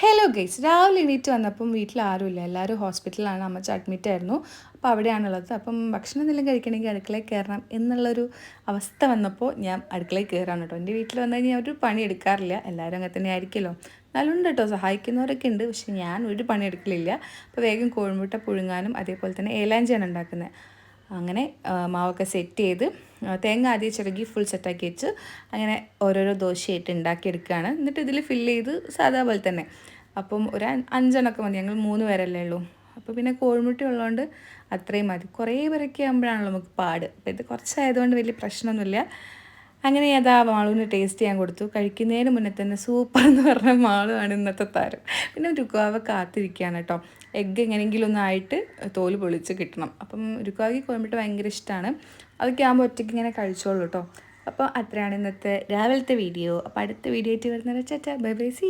Hello guys രാവിലെ എണീറ്റ് വന്നപ്പം വീട്ടിൽ ആരുമില്ല. എല്ലാവരും ഹോസ്പിറ്റലിലാണ്. അമ്മച്ച അഡ്മിറ്റ് ആയിരുന്നു. അപ്പോൾ അവിടെയാണുള്ളത്. അപ്പം ഭക്ഷണം എന്തെങ്കിലും കഴിക്കണമെങ്കിൽ അടുക്കളയിൽ കയറണം എന്നുള്ളൊരു അവസ്ഥ വന്നപ്പോൾ ഞാൻ അടുക്കളയിൽ കയറാണ് കേട്ടോ. എന്റെ വീട്ടിൽ വന്നു കഴിഞ്ഞാൽ ഒരു പണി എടുക്കാറില്ല. എല്ലാവരും അങ്ങനെ തന്നെ ആയിരിക്കുമല്ലോ. എന്നാലും കേട്ടോ. സഹായിക്കുന്നവരൊക്കെ ഉണ്ട്. പക്ഷേ ഞാൻ ഒരു പണി എടുക്കലില്ല. അപ്പോൾ വേഗം കോഴിമുട്ട പുഴുങ്ങാനും അതേപോലെ തന്നെ ഏലാഞ്ചിയാണ് ഉണ്ടാക്കുന്നത്. അങ്ങനെ മാവൊക്കെ സെറ്റ് ചെയ്ത് തേങ്ങ ആദ്യം ചിറകി ഫുൾ സെറ്റാക്കി വെച്ച് അങ്ങനെ ഓരോരോ ദോശയായിട്ട് ഉണ്ടാക്കിയെടുക്കുകയാണ് എന്നിട്ട് ഇതിൽ ഫില്ല് ചെയ്ത് സാധാ പോലെ തന്നെ. അപ്പം ഒരു അഞ്ചെണ്ണമൊക്കെ മതി. ഞങ്ങൾ മൂന്ന് പേരല്ലേ ഉള്ളൂ. അപ്പോൾ പിന്നെ കോഴിമുട്ട ഉള്ളതുകൊണ്ട് അത്രയും മതി. കുറേ പേരൊക്കെ ആകുമ്പോഴാണല്ലോ നമുക്ക് പാട്. അപ്പോൾ ഇത് കുറച്ചായതുകൊണ്ട് വലിയ പ്രശ്നമൊന്നുമില്ല. അങ്ങനെ അതാ മാളുവിന് ടേസ്റ്റ് ചെയ്യാൻ കൊടുത്തു. കഴിക്കുന്നതിന് മുന്നേ തന്നെ സൂപ്പർ എന്ന് പറഞ്ഞ മാളുവാണ് ഇന്നത്തെ താരം. പിന്നെ രുക്കാവ കാത്തിരിക്കുകയാണ് കേട്ടോ. എഗ്ഗ് എങ്ങനെയെങ്കിലും ഒന്നായിട്ട് തോൽ പൊളിച്ച് കിട്ടണം. അപ്പം രുക്കാവയ്ക്ക് കോയമ്പിട്ട് ഭയങ്കര ഇഷ്ടമാണ് അതൊക്കെ ആകുമ്പോൾ ഒറ്റയ്ക്ക് ഇങ്ങനെ കഴിച്ചോളൂ കേട്ടോ. അപ്പോൾ അത്രയാണ് ഇന്നത്തെ രാവിലത്തെ വീഡിയോ അപ്പോൾ അടുത്ത വീഡിയോ ആയിട്ട് വരുന്നത് ചേച്ചാ ബൈ ബൈ സി